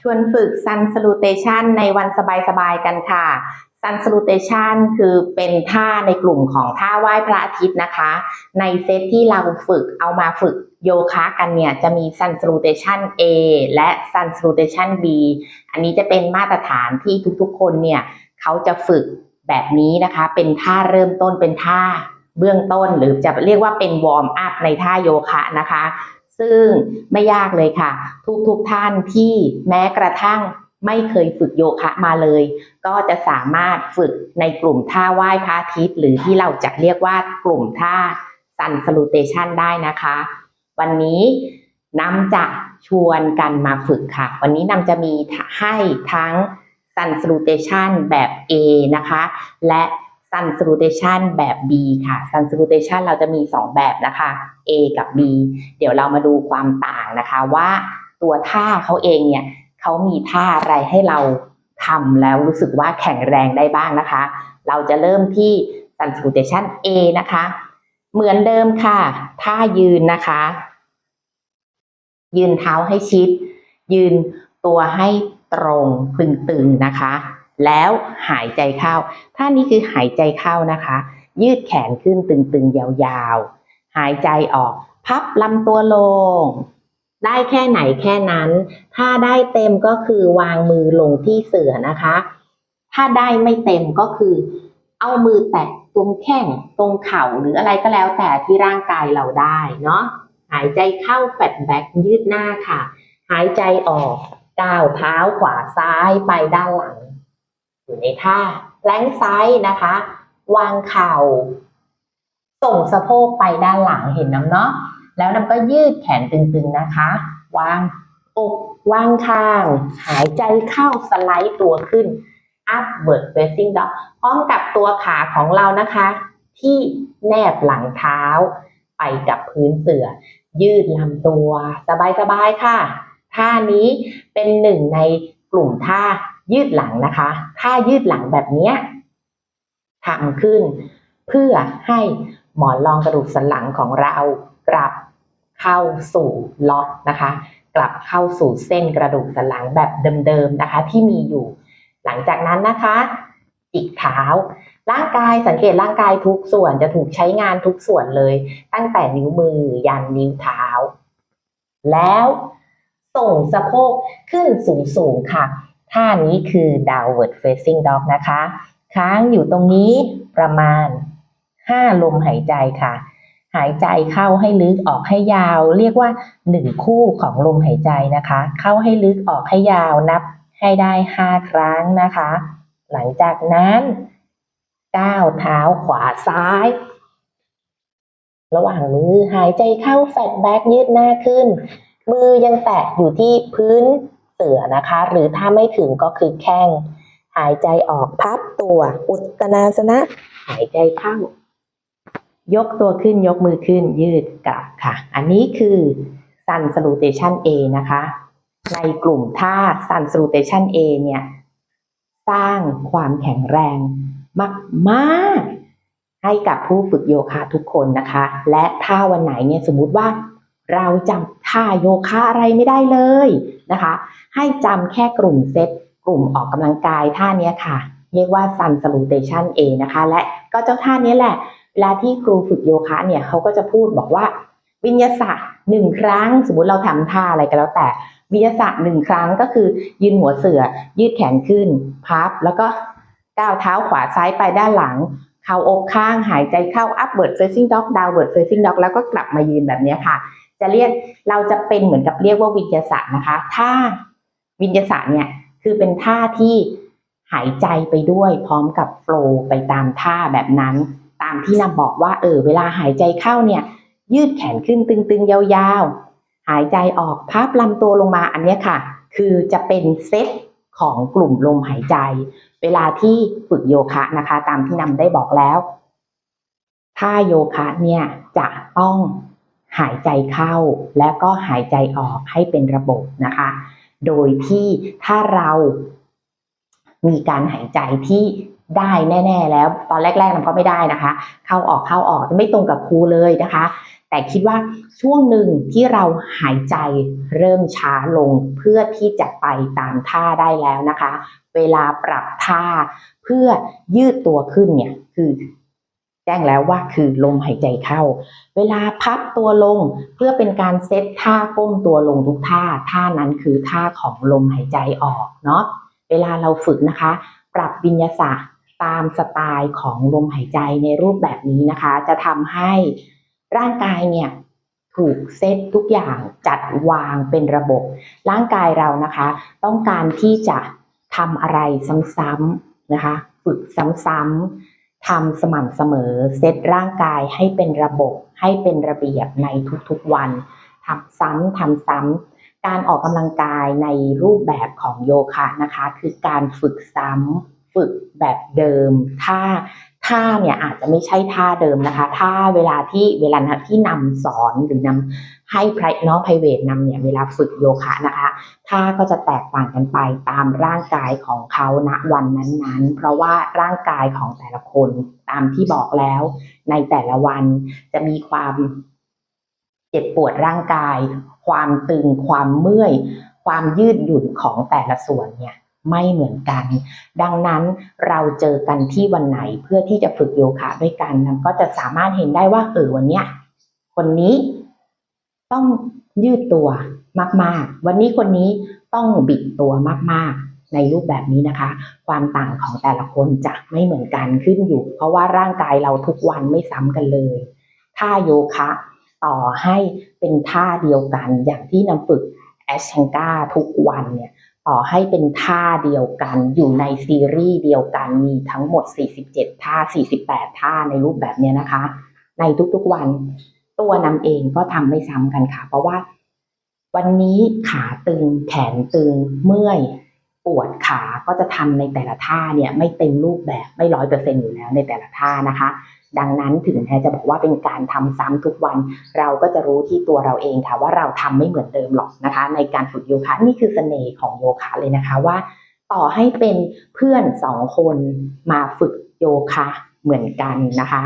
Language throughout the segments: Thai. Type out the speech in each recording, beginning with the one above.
ชวนฝึก Sun Salutation ในวันสบายๆกันค่ะ Sun Salutation คือเป็นท่าในกลุ่มของท่าไหว้พระอาทิตย์นะคะ ในเซตที่เราฝึกเอามาฝึกโยคะกันเนี่ย จะมี Sun Salutation A และ Sun Salutation B อันนี้จะเป็นมาตรฐานที่ทุกๆคนเนี่ย เขาจะฝึกแบบนี้นะคะ เป็นท่าเริ่มต้นเป็นท่าเบื้องต้นหรือจะเรียกว่าเป็นวอร์มอัพในท่าโยคะนะคะ ซึ่งไม่ยากเลยค่ะ ทุกๆทท่านที่แม้กระทั่งไม่เคยฝึกโยคะมาเลย ก็จะสามารถฝึกในกลุ่มท่าไหว้พระอาทิตย์ หรือที่เราจะเรียกว่ากลุ่มท่า Sun Salutation ได้นะคะ วันนี้น้ำจะชวนกันมาฝึกค่ะ วันนี้น้ำจะมีให้ทั้ง Sun Salutation แบบ A นะคะ และ Sun Salutation แบบ B ค่ะ Sun Salutation เราจะมี 2 แบบนะคะ A กับ B เดี๋ยวเรามาดูความต่างนะคะว่าตัวท่าเขาเองเนี่ยเขามีท่าอะไรให้เราทำแล้วรู้สึกว่าแข็งแรงได้บ้างนะคะ เราจะเริ่มที่ Sun Salutation A นะคะ เหมือนเดิมค่ะ ท่ายืนนะคะ ยืนเท้าให้ชิด ยืนตัวให้ตรงพึงตึงนะคะ แล้วหายใจเข้า ท่านี้คือหายใจเข้านะคะ ยืดแขนขึ้นตึงๆ ยาวๆ หายใจออก พับลำตัวลง ได้แค่ไหนแค่นั้น ถ้าได้เต็มก็คือวางมือลงที่เสือนะคะ ถ้าได้ไม่เต็มก็คือ เอามือแตะตรงแข้งตรงเข่าหรืออะไรก็แล้วแต่ที่ร่างกายเราได้เนาะ หายใจเข้าแฟตแบ็กยืดหน้าค่ะ หายใจออกก้าวเท้าขวาซ้ายไปด้านหลัง อยู่ในท่าแล้งซ้ายนะคะ วางเข่า ส่งสะโพกไปด้านหลังเห็นน้ำเนาะแล้วน้ำก็ยืดแขนตึงๆนะคะ วางอกวางคาง หายใจเข้าสไลด์ตัวขึ้น upward facing dog พร้อมกับตัวขาของเรานะคะ ที่แนบหลังเท้า ไปกับพื้นเสื่อ ยืดลำตัว สบายๆค่ะ ท่านี้เป็นหนึ่งในกลุ่มท่า ยืดหลังนะคะท่ายืดหลังแบบนี้ทำขึ้น เพื่อให้หมอนรองกระดูกสันหลังของเรากลับเข้าสู่ล็อกนะคะ กลับเข้าสู่เส้นกระดูกสันหลังแบบเดิมๆนะคะ ที่มีอยู่ หลังจากนั้นนะคะจิกเท้าร่างกายสังเกตร่างกายทุกส่วนจะถูกใช้งานทุกส่วนเลย ตั้งแต่นิ้วมือยันนิ้วเท้า แล้วส่งสะโพกขึ้นสูงๆค่ะ ท่านี้คือ downward facing dog นะคะ ค้างอยู่ตรงนี้ประมาณ 5 ลมหายใจค่ะ หายใจเข้าให้ลึกออกให้ยาว เรียกว่า 1 คู่ของลมหายใจนะคะ เข้าให้ลึกออกให้ยาวนับให้ได้ 5 ครั้งนะคะ หลังจากนั้นก้าวเท้าขวาซ้าย ระหว่างมือหายใจเข้าแฟตแบ็กยืดหน้าขึ้น มือยังแตะอยู่ที่พื้น สือนะคะ หรือถ้าไม่ถึงก็คือแข้ง หายใจออกพับตัว อุตนาสนะ หายใจเข้า ยกตัวขึ้นยกมือขึ้นยืดกลับค่ะ อันนี้คือ Sun Salutation A นะคะ ในกลุ่มท่า Sun Salutation A เนี่ย สร้างความแข็งแรงมากๆ ให้กับผู้ฝึกโยคะทุกคนนะคะ และถ้าวันไหนเนี่ยสมมุติว่าเราจำ ท่าโยคะอะไรไม่ได้เลยนะคะ ให้จำแค่กลุ่มเซตกลุ่มออกกำลังกายท่านี้ค่ะ เรียกว่า Sun Salutation A นะคะ และก็เจ้าท่านี้แหละเวลาที่ครูฝึกโยคะเนี่ยเขาก็จะพูดบอกว่าวิญญาสะหนึ่งครั้ง สมมติเราทำท่าอะไรก็แล้วแต่ วิญญาสะหนึ่งครั้งก็คือยืนหัวเสือ ยืดแขนขึ้น พับ แล้วก็ก้าวเท้าขวาซ้ายไปด้านหลัง เข่าอกข้างหายใจเข้า upward facing dog downward facing dog แล้วก็กลับมายืนแบบนี้ค่ะ จะเรียกเราจะเป็นเหมือนกับเรียกว่าวิญญาสะนะคะถ้าวิญญาสะเนี่ยคือเป็นท่าที่หายใจไปด้วยพร้อมกับโฟล์ไปตามท่าแบบนั้น ตามที่นำบอกว่าเออเวลาหายใจเข้าเนี่ย ยืดแขนขึ้นตึงๆ ยาวๆ หายใจออกพับลำตัวลงมาอันนี้ค่ะ คือจะเป็นเซตของกลุ่มลมหายใจ เวลาที่ฝึกโยคะนะคะ ตามที่นำได้บอกแล้วท่าโยคะเนี่ยจะต้อง หายใจเข้าและก็หายใจออกให้เป็นระบบนะคะ โดยที่ถ้าเรามีการหายใจที่ได้แน่ ๆ แล้วตอนแรกๆมันก็ไม่ได้นะคะ เข้าออกเข้าออกไม่ตรงกับครูเลยนะคะแแต่คิดว่าช่วงหนึ่งที่เราหายใจเริ่มช้าลงเพื่อที่จะไปตามท่าได้แล้วนะคะ เวลาปรับท่าเพื่อยืดตัวขึ้นเนี่ยคือ แจ้งแล้วว่าคือลมหายใจเข้า เวลาพับตัวลงเพื่อเป็นการเซตท่าก้มตัวลงทุกท่า ท่านั้นคือท่าของลมหายใจออกเนาะ เวลาเราฝึกนะคะ ปรับวิญญาศาสตร์ตามสไตล์ของลมหายใจในรูปแบบนี้นะคะ จะทำให้ร่างกายเนี่ยถูกเซตทุกอย่างจัดวางเป็นระบบ ร่างกายเรานะคะ ต้องการที่จะทำอะไรซ้ำๆนะคะ ฝึกซ้ำๆ ทำสม่ำเสมอเซตร่างกายให้เป็นระบบ ให้เป็นระเบียบในทุกๆวันทำซ้ำทำซ้ำการออกกำลังกายในรูปแบบของโยคะนะคะ คือการฝึกซ้ำฝึกแบบเดิมท่า ท่าเนี่ยอาจจะไม่ใช่ท่าเดิมนะคะท่าเวลาที่เวลาที่นำสอนหรือนำให้ไพรน้องไพรเวทนำเนี่ยเวลาฝึกโยคะนะคะท่าก็จะแตกต่างกันไปตามร่างกายของเขาณวันนั้นๆ เพราะว่าร่างกายของแต่ละคนตามที่บอกแล้ว ในแต่ละวันจะมีความเจ็บปวดร่างกาย ความตึงความเมื่อย ความยืดหยุ่นของแต่ละส่วนเนี่ย ไม่เหมือนกัน ดังนั้นเราเจอกันที่วันไหนเพื่อที่จะฝึกโยคะด้วยกันนั้นก็จะสามารถเห็นได้ว่าเออวันเนี้ยคนนี้ต้องยืดตัวมากๆ วันนี้คนนี้ต้องบิดตัวมากๆ ในรูปแบบนี้นะคะ ความต่างของแต่ละคนจะไม่เหมือนกันขึ้นอยู่ เพราะว่าร่างกายเราทุกวันไม่ซ้ำกันเลยท่าโยคะต่อให้เป็นท่าเดียวกันอย่างที่นำฝึกแอชชังกาทุกวันเนี่ย ต่อให้เป็นท่าเดียวกัน อยู่ในซีรีส์เดียวกันมีทั้งหมด 47 ท่า 48 ท่าในรูปแบบเนี้ยนะคะ ในทุกๆวัน ตัวนำเองก็ทำไม่ซ้ำกันค่ะ เพราะว่าวันนี้ขาตึงแขนตึงเมื่อย ปวดขาก็จะทำในแต่ละท่าเนี่ยไม่เต็มรูปแบบไม่ร้อยเปอร์เซ็นอยู่แล้วในแต่ละท่านะคะ ดังนั้นถึงแม้จะบอกว่าเป็นการทำซ้ำทุกวัน เราก็จะรู้ที่ตัวเราเองค่ะว่าเราทำไม่เหมือนเดิมหรอกนะคะ ในการฝึกโยคะนี่คือเสน่ห์ของโยคะเลยนะคะว่า ต่อให้เป็นเพื่อนสองคนมาฝึกโยคะเหมือนกันนะคะ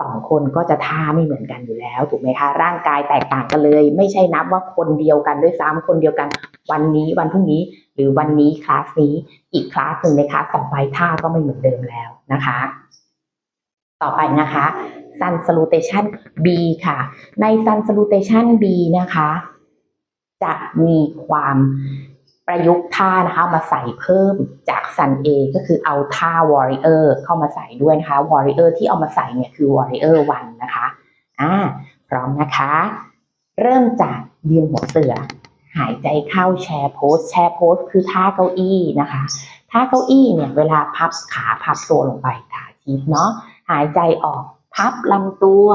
สองคนก็จะท่าไม่เหมือนกันอยู่แล้ว ถูกไหมคะ ร่างกายแตกต่างกันเลย ไม่ใช่นับว่าคนเดียวกันด้วยซ้ำคนเดียวกัน วันนี้วันพรุ่งนี้ หรือวันนี้คลาสนี้อีกคลาสหนึ่งในคลาสต่อไปท่าก็ไม่เหมือนเดิมแล้วนะคะ ต่อไปนะคะ Sun Salutation B ค่ะ ใน Sun Salutation B นะคะ จะมีความ ประยุกต์ท่านะคะมาใส่เพิ่มจาก Sun A ก็คือเอาท่า Warrior เข้ามาใส่ด้วยนะคะ Warrior ที่เอามาใส่เนี่ยคือ Warrior 1นนะคะอ่าพร้อมนะคะ เริ่มจากยืนหัวเสือ หายใจเข้าแชร์โพสแชร์โพสคือท่าเก้าอี้นะคะท่าเก้าอี้เนี่ยเวลาพับขาพับตัวลงไปขาชีพเนาะหายใจออกพับลำตัว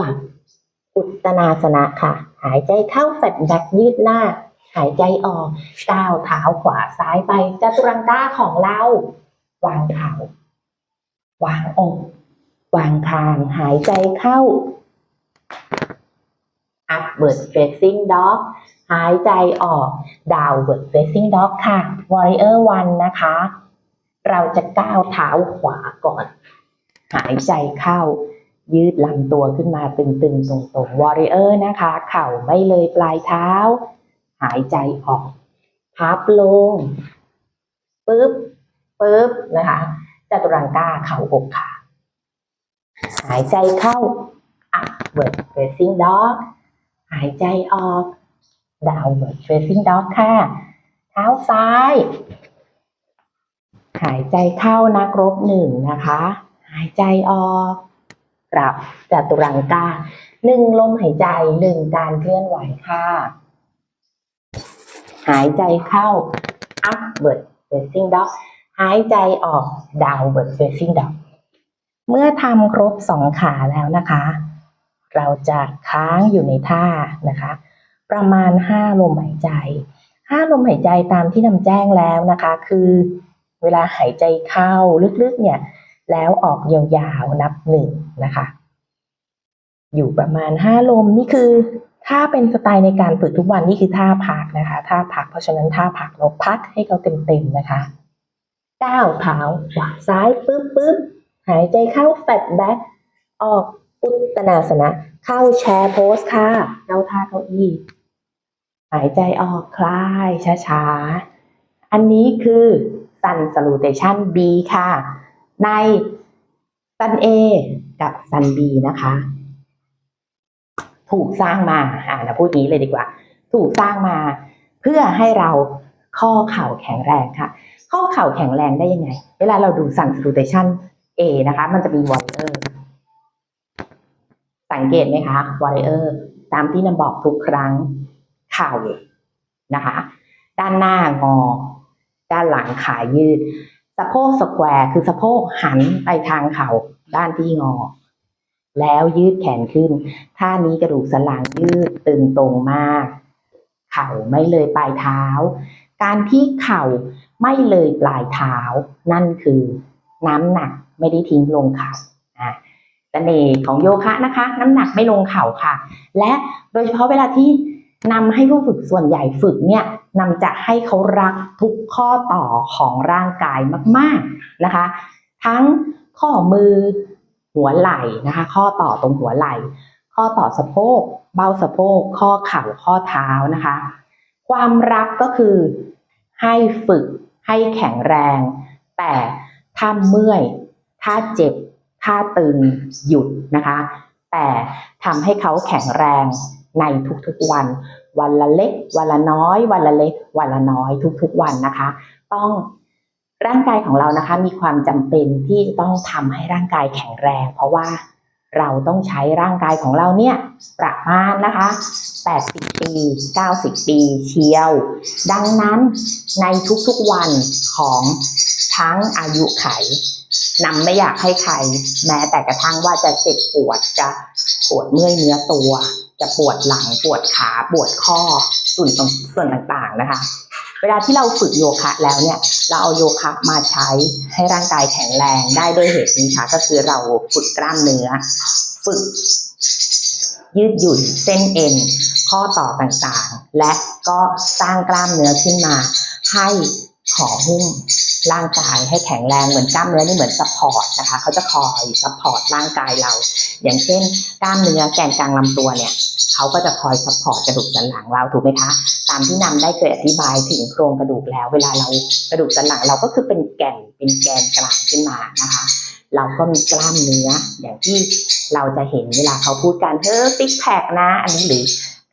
อุตนาสนะค่ะ หายใจเข้าแฟลตแบ็กยืดหน้า หายใจออกก้าวเท้าขวาซ้ายไปจัตุรังก้าของเรา วางเข่าวางอก วางคาง หายใจเข้า upward facing dog หายใจออก downward facing dog ค่ะ warrior one นะคะ เราจะก้าวเท้าขวาก่อน หายใจเข้า ยืดลำตัวขึ้นมาตึงๆ ตรงๆ warrior นะคะ เข่าไม่เลยปลายเท้า หายใจออก พับลงปึ๊บปึ๊บนะคะจัตุรังกาเข่าอกขาหายใจเข้า upward facing dog หายใจออก downward facing dog ค่ะ เท้าซ้าย หายใจเข้านักรบหนึ่งนะคะ หายใจออกกลับจัตุรังกาหนึ่งลมหายใจหนึ่งการเคลื่อนไหวค่ะ หายใจเข้า upward facing dog หายใจออก downward facing dog เมื่อทำครบสองขาแล้วนะคะ เราจะค้างอยู่ในท่านะคะ ประมาณห้าลมหายใจห้าลมหายใจตามที่นำแจ้งแล้วนะคะ คือเวลาหายใจเข้าลึกๆเนี่ยแล้วออกยาวๆนับหนึ่งนะคะ อยู่ประมาณห้าลมนี่คือ ถ้าเป็นสไตล์ในการฝึกทุกวันนี่คือท่าพักนะคะ ท่าพักเพราะฉะนั้นท่าพักเราพักให้เขาเต็มๆนะคะก้าวเท้าขวาซ้ายปึ๊บปึ๊บหายใจเข้าแฟตแบ็กออกอุตตนาสนะ เข้าแชร์โพสค่ะเจ้าท่าเก้าอี้หายใจออกคลายช้าๆ อันนี้คือ Sun Salutation B ค่ะ ใน Sun A กับ Sun B นะคะ ถูกสร้างมาอ่าเราพูดนี้เลยดีกว่า ถูกสร้างมา เพื่อให้เราข้อเข่าแข็งแรงค่ะ ข้อเข่าแข็งแรงได้ยังไง เวลาเราดู Sun Salutation A นะคะ มันจะมี warrior สังเกตไหมคะ warrior ตามที่นำบอกทุกครั้งเข่านะคะ ด้านหน้างอ ด้านหลังขายืด สะโพกสแควร์คือสะโพกหันไปทางเข่าด้านที่งอ แล้วยืดแขนขึ้น ท่านี้กระดูกสันหลังยืดตึงตรงมาก เข่าไม่เลยปลายเท้า การที่เข่าไม่เลยปลายเท้า นั่นคือน้ำหนักไม่ได้ทิ้งลงเข่าอะเสน่ห์ของโยคะนะคะ น้ำหนักไม่ลงเข่าค่ะ และโดยเฉพาะเวลาที่นำให้ผู้ฝึกส่วนใหญ่ฝึกเนี่ยนำจะให้เขารักทุกข้อต่อของร่างกายมาก ๆนะคะ ทั้งข้อมือ หัวไหล่นะคะ ข้อต่อตรงหัวไหล่ ข้อต่อสะโพก เบ้าสะโพก ข้อเข่าข้อเท้านะคะ ความรักก็คือให้ฝึกให้แข็งแรง แต่ถ้าเมื่อย ถ้าเจ็บ ถ้าตึงหยุดนะคะ แต่ทำให้เขาแข็งแรงในทุกๆวัน วันละเล็ก วันละน้อย วันละเล็ก วันละน้อยทุกๆวันนะคะ ต้อง ร่างกายของเรานะคะ มีความจำเป็นที่จะต้องทำให้ร่างกายแข็งแรง เพราะว่าเราต้องใช้ร่างกายของเราเนี่ยประมาณนะคะ 80 ปี 90 ปีเชียว ดังนั้นในทุกๆวันของทั้งอายุไขนำไม่อยากให้ใคร แม้แต่กระทั่งว่าจะเจ็บปวดจะปวดเมื่อยเนื้อตัว จะปวดหลังปวดขาปวดข้อส่วนตรงส่วนต่างๆนะคะ วลาที่เราฝึกโยคะแล้วเนี่ย เราเอาโยคะมาใช้ให้ร่างกายแข็งแรงได้ด้วยเหตุนี้ค่ะก็คือเราฝึกกล้ามเนื้อ ฝึก ยืดหยุ่นเส้นเอ็น ข้อต่อต่างๆ และก็สร้างกล้ามเนื้อขึ้นมาให้ห่อหุ้ม ร่างกายให้แข็งแรงเหมือนกล้ามเนื้อนี่เหมือนซัพพอร์ตนะคะเขาจะคอยซัพพอร์ตร่างกายเรา อย่างเช่น กล้ามเนื้อแกนกลางลำตัวเนี่ยเขาก็จะคอยซัพพอร์ตกระดูกสันหลังเราถูกไหมคะ ตามที่นำได้เคยอธิบายถึงโครงกระดูกแล้ว เวลาเรากระดูกสันหลังเราก็คือเป็นแก่นเป็นแกนกลางขึ้นมานะคะ เราก็มีกล้ามเนื้ออย่างที่เราจะเห็นเวลาเขาพูดกันเฮ้อซิกแพคนะ อันนี้หรือ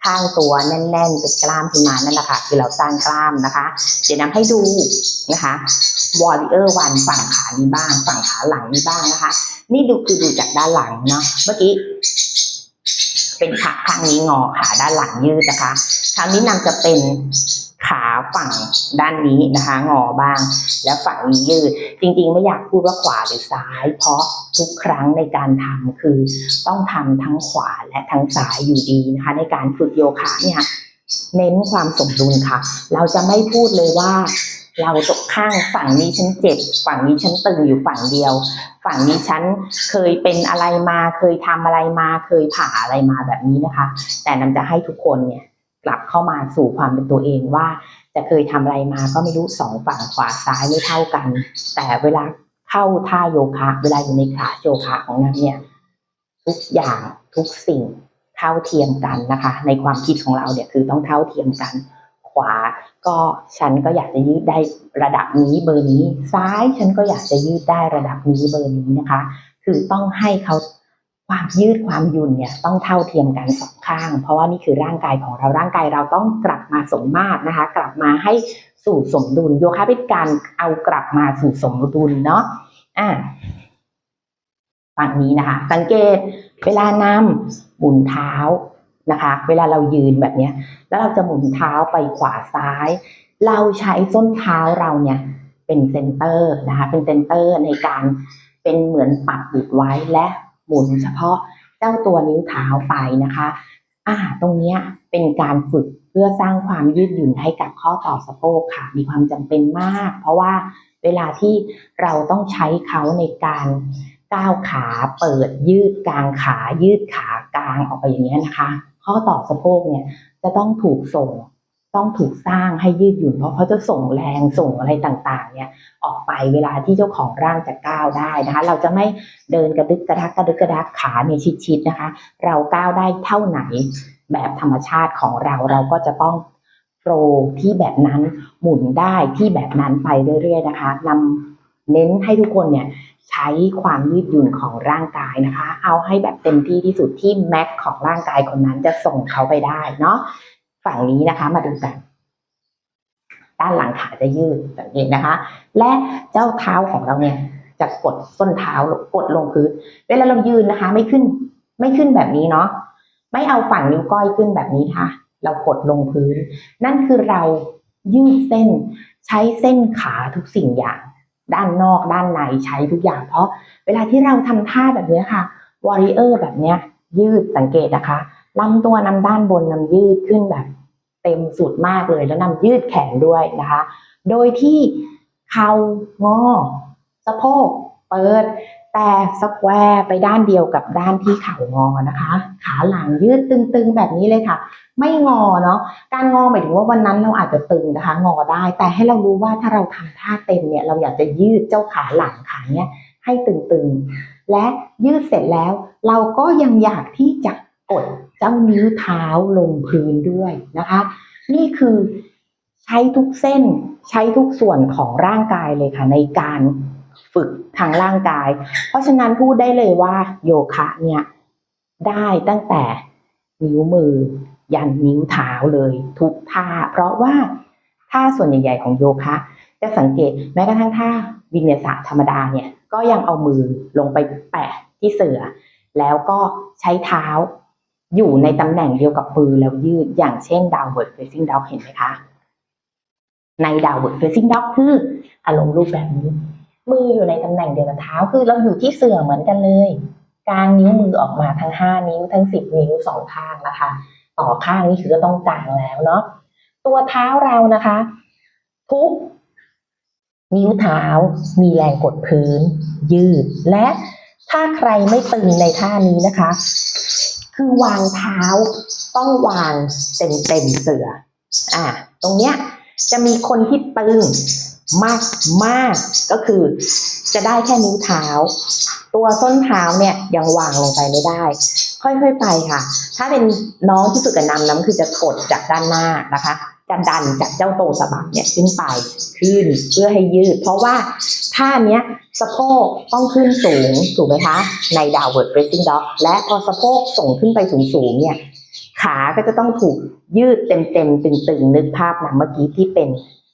ข้างตัวแน่นๆเป็นกล้ามขึ้นมานั่นแหละค่ะคือเราสร้างกล้ามนะคะ เดี๋ยวนำให้ดูนะคะ วอริเออร์วันฝั่งขานี้บ้าง ฝั่งขาหลังนี้บ้างนะคะ นี่ดูคือดูจากด้านหลังเนาะเมื่อกี้เป็นขาข้างนี้งอขาด้านหลังยืดนะคะคราวนี้นำจะเป็นขาฝั่งด้านนี้นะคะ งอบ้าง แล้วฝั่งนี้ยืด จริงๆ ไม่อยากพูดว่าขวาหรือซ้าย เพราะทุกครั้งในการทำคือต้องทำทั้งขวาและทั้งซ้ายอยู่ดีนะคะ ในการฝึกโยคะเนี่ยเน้นความสมดุลค่ะ เราจะไม่พูดเลยว่า เราตกข้างฝั่งนี้ฉันเจ็บ ฝั่งนี้ฉันตึงอยู่ฝั่งเดียว ฝั่งนี้ฉันเคยเป็นอะไรมาเคยทำอะไรมาเคยผ่าอะไรมาแบบนี้นะคะ แต่นำจะให้ทุกคนเนี่ยกลับเข้ามาสู่ความเป็นตัวเองว่า จะเคยทำอะไรมาก็ไม่รู้สองฝั่งขวาซ้ายไม่เท่ากัน แต่เวลาเข้าท่าโยคะ เวลาอยู่ในคลาสโยคะของนางเนี่ยทุกอย่างทุกสิ่งเท่าเทียมกันนะคะ ในความคิดของเราเนี่ยคือต้องเท่าเทียมกัน ขวา ก็ฉันก็อยากจะยืดได้ระดับนี้เบอร์นี้ ซ้ายฉันก็อยากจะยืดได้ระดับนี้เบอร์นี้นะคะ คือต้องให้เขาความยืดความหยุ่นเนี่ยต้องเท่าเทียมกันสองข้าง เพราะว่านี่คือร่างกายของเราร่างกายเราต้องกลับมาสมมาตรนะคะ กลับมาให้สู่สมดุลโยคะเป็นการเอากลับมาสู่สมดุลเนาะอ่าฝั่งนี้นะคะ สังเกตเวลานำหมุนเท้า นะคะ เวลาเรายืนแบบเนี้ยแล้วเราจะหมุนเท้าไปขวาซ้าย เราใช้ส้นเท้าเราเนี่ยเป็นเซนเตอร์นะคะเป็นเซนเตอร์ในการเป็นเหมือนปักหยุดไว้และหมุนเฉพาะเจ้าตัวนิ้วเท้าไปนะคะอ่าตรงเนี้ยเป็นการฝึกเพื่อสร้างความยืดหยุ่นให้กับข้อต่อสะโพกค่ะ มีความจำเป็นมาก เพราะว่าเวลาที่เราต้องใช้เขาในการก้าวขาเปิดยืดกลางขายืดขากลางออกไปอย่างเงี้นะคะ ข้อต่อสะโพกเนี่ยจะต้องถูกส่งต้องถูกสร้างให้ยืดหยุ่นเพราะเขาจะส่งแรงส่งอะไรต่างๆ เนี่ย ออกไปเวลาที่เจ้าของร่างจะก้าวได้นะคะ เราจะไม่เดินกระดึกกระดักกระดึกกระดักขาเนี่ชิดๆนะคะ เราก้าวได้เท่าไหนแบบธรรมชาติของเราเราก็จะต้องโฟลว์ที่แบบนั้นหมุนได้ที่แบบนั้นไปเรื่อยๆนะคะนำเน้นให้ทุกคนเนี่ย ใช้ความยืดหยุ่นของร่างกายนะคะ เอาให้แบบเต็มที่ที่สุดที่แม็กของร่างกายคนนั้นจะส่งเขาไปได้เนาะฝั่งนี้นะคะมาดูกันด้านหลังขาจะยืดสังเกตนะคะ และเจ้าเท้าของเราเนี่ยจะกดส้นเท้ากดลงพื้นเวลาเรายืนนะคะ ไม่ขึ้น ไม่ขึ้นแบบนี้เนาะไม่เอาฝั่งนิ้วก้อยขึ้นแบบนี้ค่ะ เรากดลงพื้น นั่นคือเรายืดเส้น ใช้เส้นขาทุกสิ่งอย่าง ด้านนอกด้านในใช้ทุกอย่าง เพราะเวลาที่เราทำท่าแบบนี้ค่ะวอริเออร์แบบเนี้ยยืดสังเกตนะคะลำตัวนำด้านบนนำยืดขึ้นแบบเต็มสุดมากเลยแล้วนำยืดแขนด้วยนะคะ โดยที่เข่างอสะโพกเปิด แต่สแควร์ไปด้านเดียวกับด้านที่เข่างอนะคะ ขาหลังยืดตึงๆแบบนี้เลยค่ะ ไม่งอเนาะการงอหมายถึงว่าวันนั้นเราอาจจะตึงนะคะ งอได้ แต่ให้เรารู้ว่าถ้าเราทำท่าเต็มเนี่ย เราอยากจะยืดเจ้าขาหลังขาเนี่ยให้ตึงๆ และยืดเสร็จแล้ว เราก็ยังอยากที่จะกดเจ้านิ้วเท้าลงพื้นด้วยนะคะ นี่คือใช้ทุกเส้นใช้ทุกส่วนของร่างกายเลยค่ะ ในการ ฝึกทางร่างกาย เพราะฉะนั้นพูดได้เลยว่าโยคะเนี่ยได้ตั้งแต่นิ้วมือ ยันนิ้วเท้าเลยทุกท่า เพราะว่าท่าส่วนใหญ่ ๆ ของโยคะ จะสังเกตแม้กระทั่งท่าวินเนสะธรรมดาเนี่ยก็ยังเอามือลงไปแปะที่เสือ แล้วก็ใช้เท้าอยู่ในตำแหน่งเดียวกับมือแล้วยืดอย่างเช่น downward facing dog เห็นไหมคะ ใน downward facing dog คืออารมณ์รูปแบบนี้ มืออยู่ในตำแหน่งเดียวกับเท้า คือเราอยู่ที่เสื่อเหมือนกันเลยกลางนิ้วมือออกมาทั้งห้านิ้วทั้งสิบนิ้วสองข้างนะคะ ต่อข้างนี่คือก็ต้องกางแล้วเนาะตัวเท้าเรานะคะ ทุกนิ้วเท้ามีแรงกดพื้น ยืด และถ้าใครไม่ตึงในท่านี้นะคะ คือวางเท้าต้องวางเต็มเต็มเสืออ่าตรงเนี้ยจะมีคนที่ตึง มากมากก็คือจะได้แค่นิ้วเท้า ตัวส้นเท้าเนี่ยยังวางลงไปไม่ได้ ค่อยๆไปค่ะ ถ้าเป็นน้องที่ฝึกกับนำน้ำคือจะกดจากด้านหน้านะคะจะดันจากเจ้าโตสะบักเนี่ยขึ้นไปขึ้นเพื่อให้ยืด เพราะว่าท่าเนี้ยสะโพกต้องขึ้นสูงถูกไหมคะ ใน downward facing dog และพอสะโพกส่งขึ้นไปสูงๆเนี่ยขาก็จะต้องถูกยืดเต็มๆตึงๆนึกภาพนะเมื่อกี้ที่เป็น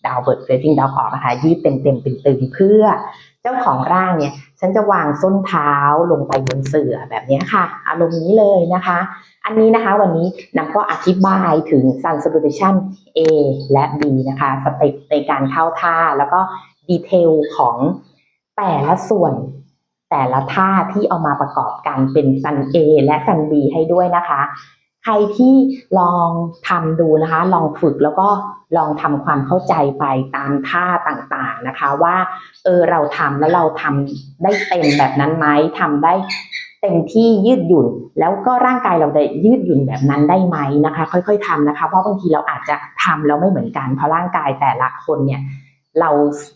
downward facing dog ออกนะคะยืดเต็มๆตึงๆเพื่อ เจ้าของร่างเนี่ย ฉันจะวางส้นเท้าลงไปบนเสื่อแบบนี้ค่ะ อารมณ์นี้เลยนะคะ อันนี้นะคะวันนี้นำก็อธิบายถึง sun salutation A และ B นะคะสเต็ปในการเข้าท่าแล้วก็ดีเทลของแต่ละส่วนแต่ละท่าที่เอามาประกอบกันเป็น sun A และ sun B ให้ด้วยนะคะ ใครที่ลองทำดูนะคะ ลองฝึกแล้วก็ลองทำความเข้าใจไปตามท่าต่างๆนะคะ ว่าเออเราทำแล้วเราทำได้เต็มแบบนั้นไหมทำได้เต็มที่ยืดหยุ่น แล้วก็ร่างกายเราได้ยืดหยุ่นแบบนั้นได้ไหมนะคะ ค่อยๆทำนะคะ เพราะบางทีเราอาจจะทำแล้วไม่เหมือนกันเพราะร่างกายแต่ละคนเนี่ยเรา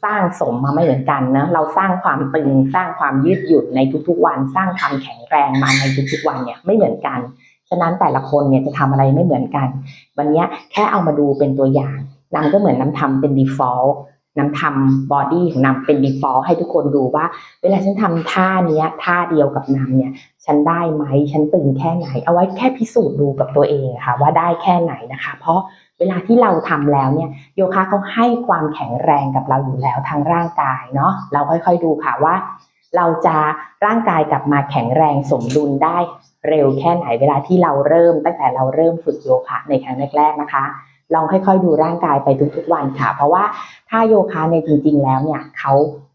สร้างสมมาไม่เหมือนกันนะเราสร้างความตึงสร้างความยืดหยุ่นในทุกๆวัน สร้างความแข็งแรงมาในทุกๆวันเนี่ยไม่เหมือนกัน ฉะนั้นแต่ละคนเนี่ยจะทำอะไรไม่เหมือนกัน วันนี้แค่เอามาดูเป็นตัวอย่างนำก็เหมือนน้ำทำเป็น default น้ำทำบอดี้ของน้ำเป็น default ให้ทุกคนดูว่า เวลาฉันทำท่าเนี้ยท่าเดียวกับน้ำเนี่ย ฉันได้ไหมฉันตึงแค่ไหน เอาไว้แค่พิสูจน์ดูกับตัวเองค่ะ ว่าได้แค่ไหนนะคะ เพราะเวลาที่เราทำแล้วเนี่ยโยคะเขาให้ความแข็งแรงกับเราอยู่แล้วทางร่างกายเนาะเราค่อยๆดูค่ะว่า เราจะร่างกายกลับมาแข็งแรงสมดุลได้ เร็วแค่ไหนเวลาที่เราเริ่ม ตั้งแต่เราเริ่มฝึกโยคะในครั้งแรกๆนะคะ ลองค่อยๆดูร่างกายไปทุกๆวันค่ะ เพราะว่าถ้าโยคะในจริง ๆ แล้วเนี่ยเขา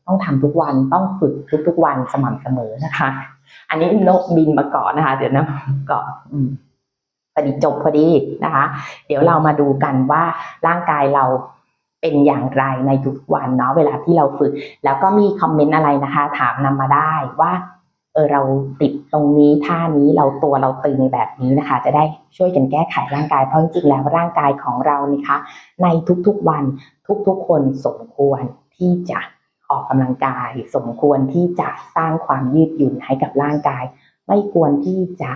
ต้องทำทุกวันต้องฝึกทุกๆวันสม่ำเสมอนะคะ อันนี้นกบินมาเกาะนะคะ เดี๋ยวนะเกาะพอดีจบพอดีนะคะ เดี๋ยวเรามาดูกันว่าร่างกายเราเป็นอย่างไรในทุกวันเนาะเวลาที่เราฝึก แล้วก็มีคอมเมนต์อะไรนะคะ ถามนำมาได้ว่า เออเราติดตรงนี้ท่านี้เราตัวเราตึงแบบนี้นะคะ จะได้ช่วยกันแก้ไขร่างกายเพราะจริงๆแล้วร่างกายของเรานี่คะ ในทุกๆวันทุกๆคนสมควรที่จะออกกำลังกาย สมควรที่จะสร้างความยืดหยุ่นให้กับร่างกาย ไม่ควรที่จะ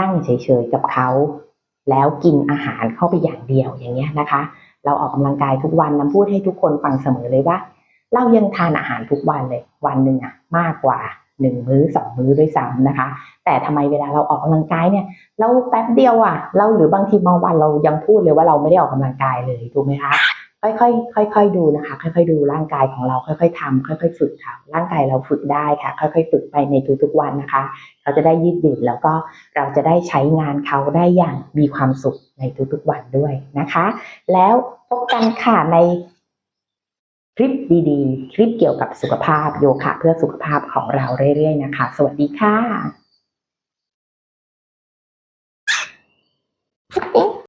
นั่งเฉยๆกับเขา แล้วกินอาหารเข้าไปอย่างเดียวอย่างเงี้ยนะคะ เราออกกำลังกายทุกวันน้ำพูดให้ทุกคนฟังเสมอเลยว่า เรายังทานอาหารทุกวันเลยวันหนึ่งอะมากกว่า หนึ่งมื้อสองมื้อด้วยซ้ำนะคะ แต่ทำไมเวลาเราออกกำลังกายเนี่ยเราแป๊บเดียวอะเราหรือบางทีบางวันเรายังพูดเลยว่าเราไม่ได้ออกกำลังกายเลยถูกไหมคะค่อยๆค่อยๆดูนะคะ ค่อย ๆ ดูร่างกายของเราค่อย ๆทำค่อย ๆ ฝึกค่ะร่างกายเราฝึกได้ค่ะ ค่อย ๆ ฝึกไปในทุกๆวันนะคะเขาจะได้ยืดหยุ่นแล้วก็เราจะได้ใช้งานเขาได้อย่างมีความสุขในทุกๆวันด้วยนะคะ แล้วพบกันค่ะใน คลิปดีๆ คลิปเกี่ยวกับสุขภาพโยคะเพื่อสุขภาพของเราเรื่อยๆนะคะ สวัสดีค่ะ